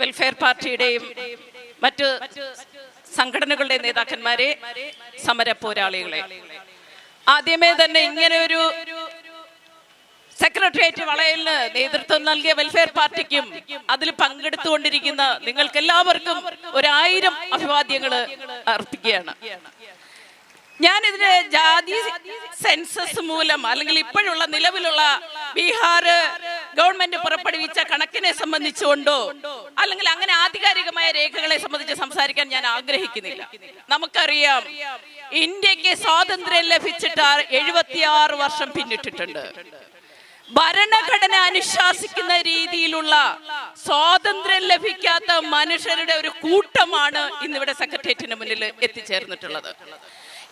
Welfare പാർട്ടിയുടെയും മറ്റ് സംഘടനകളുടെ നേതാക്കന്മാരെ സമര പോരാളികളെ. ആദ്യമേ തന്നെ ഇങ്ങനെ ഒരു സെക്രട്ടേറിയറ്റ് വളയലിന് നേതൃത്വം നൽകിയ വെൽഫെയർ പാർട്ടിക്കും അതിൽ പങ്കെടുത്തുകൊണ്ടിരിക്കുന്ന നിങ്ങൾക്ക് എല്ലാവർക്കും ഒരായിരം അഭിവാദ്യങ്ങൾ അർപ്പിക്കുകയാണ്. ഞാനിതിന് ജാതി സെൻസസ് മൂലം അല്ലെങ്കിൽ ഇപ്പോഴുള്ള നിലവിലുള്ള ബീഹാർ ഗവൺമെന്റ് പുറപ്പെടുവിച്ച കണക്കിനെ സംബന്ധിച്ചുകൊണ്ടോ അല്ലെങ്കിൽ അങ്ങനെ ആധികാരികമായ രേഖകളെ സംബന്ധിച്ച് സംസാരിക്കാൻ ഞാൻ ആഗ്രഹിക്കുന്നില്ല. നമുക്കറിയാം ഇന്ത്യയ്ക്ക് സ്വാതന്ത്ര്യം ലഭിച്ചിട്ട് എഴുപത്തിയാറ് വർഷം പിന്നിട്ടിട്ടുണ്ട്. ഭരണഘടന അനുശാസിക്കുന്ന രീതിയിലുള്ള സ്വാതന്ത്ര്യം ലഭിക്കാത്ത മനുഷ്യരുടെ ഒരു കൂട്ടമാണ് ഇന്നിവിടെ സെക്രട്ടേറിയറ്റിന് മുന്നിൽ എത്തിച്ചേർന്നിട്ടുള്ളത്.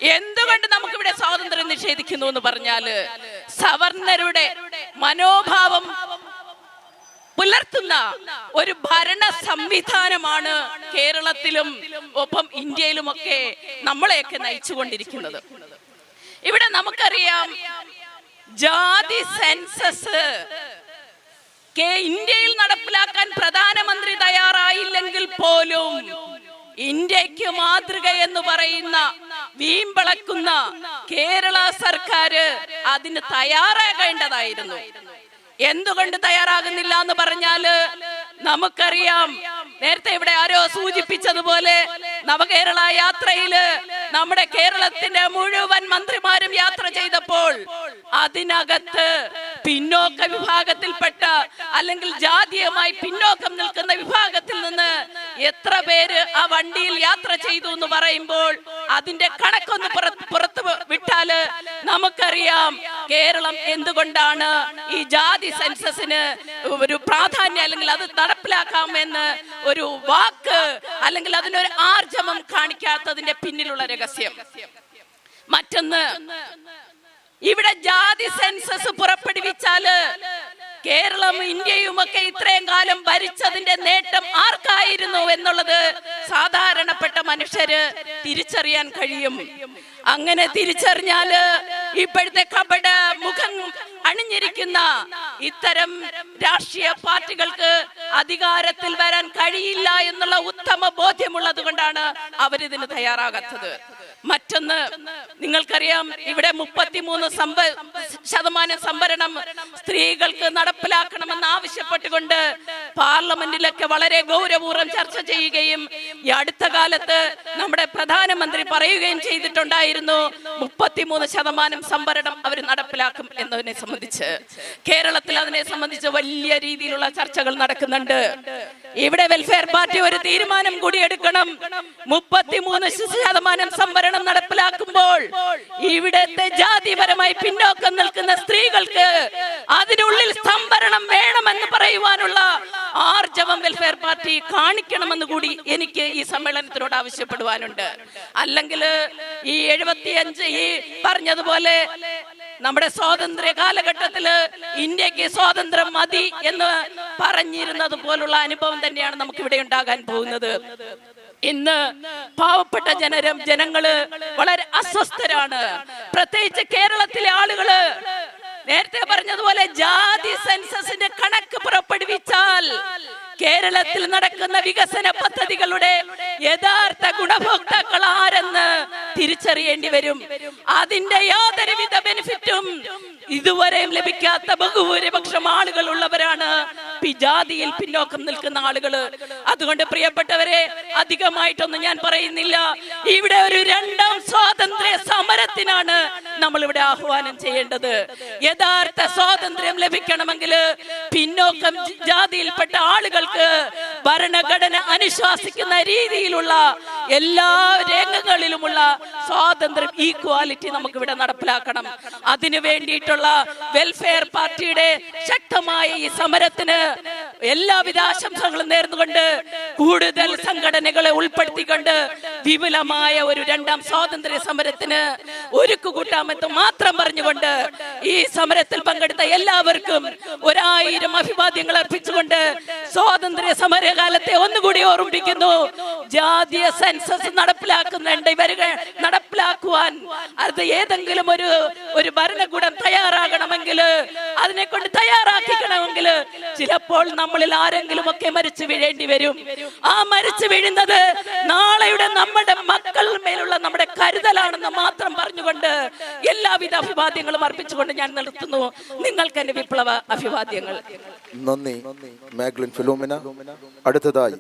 എന്തുകൊണ്ട് നമുക്കിവിടെ സ്വാതന്ത്ര്യം നിഷേധിക്കുന്നു എന്ന് പറഞ്ഞാൽ സവർണരുടെ മനോഭാവം പുലർത്തുന്ന ഒരു ഭരണ സംവിധാനമാണ് കേരളത്തിലും ഒപ്പം ഇന്ത്യയിലുമൊക്കെ നമ്മളെയൊക്കെ നയിച്ചുകൊണ്ടിരിക്കുന്നത്. ഇവിടെ നമുക്കറിയാം ജാതി സെൻസസ് ഇന്ത്യയിൽ നടപ്പിലാക്കാൻ പ്രധാനമന്ത്രി തയ്യാറായില്ലെങ്കിൽ പോലും ഇന്ത്യയ്ക്ക് മാതൃക എന്ന് പറയുന്ന വീമ്പളക്കുന്ന കേരള സർക്കാർ അതിന് തയ്യാറാകേണ്ടതായിരുന്നു. എന്തുകൊണ്ട് തയ്യാറാകുന്നില്ല എന്ന് പറഞ്ഞാൽ നമുക്കറിയാം. നേരത്തെ ഇവിടെ ആരോ സൂചിപ്പിച്ചതുപോലെ നവകേരള യാത്രയിൽ നമ്മുടെ കേരളത്തിന്റെ മുഴുവൻ മന്ത്രിമാരും യാത്ര ചെയ്തപ്പോൾ അതിനകത്ത് പിന്നോക്ക വിഭാഗത്തിൽപ്പെട്ട അല്ലെങ്കിൽ ജാതീയമായി പിന്നോക്കം നിൽക്കുന്ന വിഭാഗത്തിൽ നിന്ന് എത്ര പേര് ആ വണ്ടിയിൽ യാത്ര ചെയ്തു എന്ന് പറയുമ്പോൾ അതിന്റെ കണക്കൊന്ന് പുറത്തു വിട്ടാൽ നമുക്കറിയാം കേരളം എന്തുകൊണ്ടാണ് ഈ ജാതി സെൻസസിന് ഒരു പ്രാധാന്യം അല്ലെങ്കിൽ അത് നടപ്പിലാക്കാമെന്ന് ഒരു വാക്ക് അല്ലെങ്കിൽ അതിനൊരു ആർജവം കാണിക്കാത്തതിന്റെ പിന്നിലുള്ള രഹസ്യം. മറ്റൊന്ന് ഇവിടെ ജാതി സെൻസസ് പുറപ്പെടുവിച്ചാൽ കേരളം ഇന്ത്യയും ഒക്കെ ഇത്രയും കാലം ഭരിച്ചതിന്റെ നേട്ടം ആർക്കായിരുന്നു എന്നുള്ളത് സാധാരണപ്പെട്ട മനുഷ്യര് തിരിച്ചറിയാൻ കഴിയും. അങ്ങനെ തിരിച്ചറിഞ്ഞാൽ ഇപ്പോഴത്തെ കപട മുഖം അണിഞ്ഞിരിക്കുന്ന ഇത്തരം രാഷ്ട്രീയ പാർട്ടികൾക്ക് അധികാരത്തിൽ വരാൻ കഴിയില്ല എന്നുള്ള ഉത്തമ ബോധ്യമുള്ളത് കൊണ്ടാണ് അവരിതിന് തയ്യാറാകാത്തത്. മറ്റൊന്ന് നിങ്ങൾക്കറിയാം ഇവിടെ മുപ്പത്തിമൂന്ന് സംഭ ശതമാനം സംവരണം സ്ത്രീകൾക്ക് നടപ്പിലാക്കണമെന്ന് ആവശ്യപ്പെട്ടുകൊണ്ട് പാർലമെന്റിലൊക്കെ വളരെ ഗൗരവപൂർവം ചർച്ച ചെയ്യുകയും ഈ അടുത്ത കാലത്ത് നമ്മുടെ പ്രധാനമന്ത്രി പറയുകയും ചെയ്തിട്ടുണ്ടായിരുന്നു മുപ്പത്തിമൂന്ന് ശതമാനം സംവരണം അവർ നടപ്പിലാക്കും എന്നതിനെ സംബന്ധിച്ച്. കേരളത്തിൽ അതിനെ സംബന്ധിച്ച് വലിയ രീതിയിലുള്ള ചർച്ചകൾ നടക്കുന്നുണ്ട്. ഇവിടെ വെൽഫെയർ പാർട്ടി ഒരു തീരുമാനം കൂടി എടുക്കണം. മുപ്പത്തിമൂന്ന് ശതമാനം സംവരണം നടപ്പിലാക്കുമ്പോൾ ഇവിടത്തെ ജാതിപരമായി പിന്നോക്കം നിൽക്കുന്ന സ്ത്രീകൾക്ക് അതിനുള്ളിൽ സംവരണം വേണമെന്ന് പറയുവാനുള്ള ആർജവം വെൽഫെയർ പാർട്ടി കാണിക്കണമെന്ന് കൂടി എനിക്ക് ഈ സമ്മേളനത്തിനോട് ആവശ്യപ്പെടുവാനുണ്ട്. അല്ലെങ്കിൽ ഈ എഴുപത്തിയഞ്ച് ഈ പറഞ്ഞതുപോലെ നമ്മുടെ സ്വാതന്ത്ര്യ കാലഘട്ടത്തിൽ ഇന്ത്യയ്ക്ക് സ്വാതന്ത്ര്യം മതി എന്ന് പറഞ്ഞിരുന്നത് പോലുള്ള അനുഭവം തന്നെയാണ് നമുക്ക് ഇവിടെ ഉണ്ടാകാൻ പോകുന്നത്. ഇന്ന് പാവപ്പെട്ട ജനരം ജനങ്ങൾ വളരെ അസ്വസ്ഥരാണ്. പ്രത്യേകിച്ച് കേരളത്തിലെ ആളുകൾ. നേരത്തെ പറഞ്ഞതുപോലെ ജാതി സെൻസസിന്റെ കണക്ക് പുറപ്പെടുവിച്ചാൽ കേരളത്തിൽ നടക്കുന്ന വികസന പദ്ധതികളുടെ യഥാർത്ഥ ഗുണഭോക്താക്കൾ ആരെന്ന് തിരിച്ചറിയേണ്ടി വരും. അതിന്റെ യാതൊരുവിധ ബെനിഫിറ്റും ഇതുവരെയും ലഭിക്കാത്ത ബഹുഭൂരിപക്ഷം ആളുകൾ ഉള്ളവരാണ്. പിജാതിയിൽ പിന്നോക്കം നിൽക്കുന്ന ആളുകൾ. അതുകൊണ്ട് പ്രിയപ്പെട്ടവരെ അധികമായിട്ടൊന്നും ഞാൻ പറയുന്നില്ല. ഇവിടെ ഒരു രണ്ടാം സ്വാതന്ത്ര്യ സമരത്തിനാണ് നമ്മൾ ഇവിടെ ആഹ്വാനം ചെയ്യേണ്ടത്. യഥാർത്ഥ സ്വാതന്ത്ര്യം ലഭിക്കണമെങ്കിൽ പിന്നോക്കം ജാതിയിൽപ്പെട്ട ആളുകൾക്ക് ഭരണഘടന അനുശാസിക്കുന്ന രീതിയിലുള്ള എല്ലാ രംഗങ്ങളിലുമുള്ള സ്വാതന്ത്ര്യം ഈക്വാലിറ്റി നമുക്ക് ഇവിടെ നടപ്പിലാക്കണം. അതിനു വേണ്ടിയിട്ടുള്ള വെൽഫെയർ പാർട്ടിയുടെ ശക്തമായ ഈ സമരത്തിന് എല്ലാവിധ ആശംസകളും നേർന്നുകൊണ്ട് കൂടുതൽ സംഘടനകളെ ഉൾപ്പെടുത്തിക്കൊണ്ട് വിപുലമായ ഒരു രണ്ടാം സ്വാതന്ത്ര്യ സമരത്തിന് ഒരുക്കുകൂട്ടാമെന്ന് മാത്രം പറഞ്ഞുകൊണ്ട് ഈ സമരത്തിൽ പങ്കെടുത്ത എല്ലാവർക്കും ഒരായിരം അഭിവാദ്യങ്ങൾ അർപ്പിച്ചുകൊണ്ട് സ്വാതന്ത്ര്യ സമരകാലത്തെ ഒന്നുകൂടി ഓർമ്മിപ്പിക്കുന്നു. ജാതീയ സെൻസസ് നടപ്പിലാക്കുന്നുണ്ട്. ഇവരുകൾ നടപ്പിലാക്കുവാൻ അത് ഏതെങ്കിലും ഒരു ഒരു ഭരണകൂടം തയ്യാറാകണമെങ്കിൽ അതിനെ കൊണ്ട് തയ്യാറാക്കിക്കണമെങ്കിൽ ചിലപ്പോൾ നമ്മളിൽ ആരെങ്കിലും ഒക്കെ മരിച്ചു വീഴേണ്ടി വരും. ആ മരിച്ചു വീഴുന്നത് നാളെയുടെ നമ്മുടെ മക്കൾ മേലുള്ള നമ്മുടെ കരുതലാണെന്ന് മാത്രം പറഞ്ഞുകൊണ്ട് എല്ലാവിധ അഭിവാദ്യങ്ങളും അർപ്പിച്ചുകൊണ്ട് ഞാൻ നിർത്തുന്നു. നിങ്ങൾക്ക് എന്റെ വിപ്ലവ അഭിവാദ്യങ്ങൾ. നന്ദി. മാഗ്ലിൻ ഫിലോമിന. അടുത്തതായി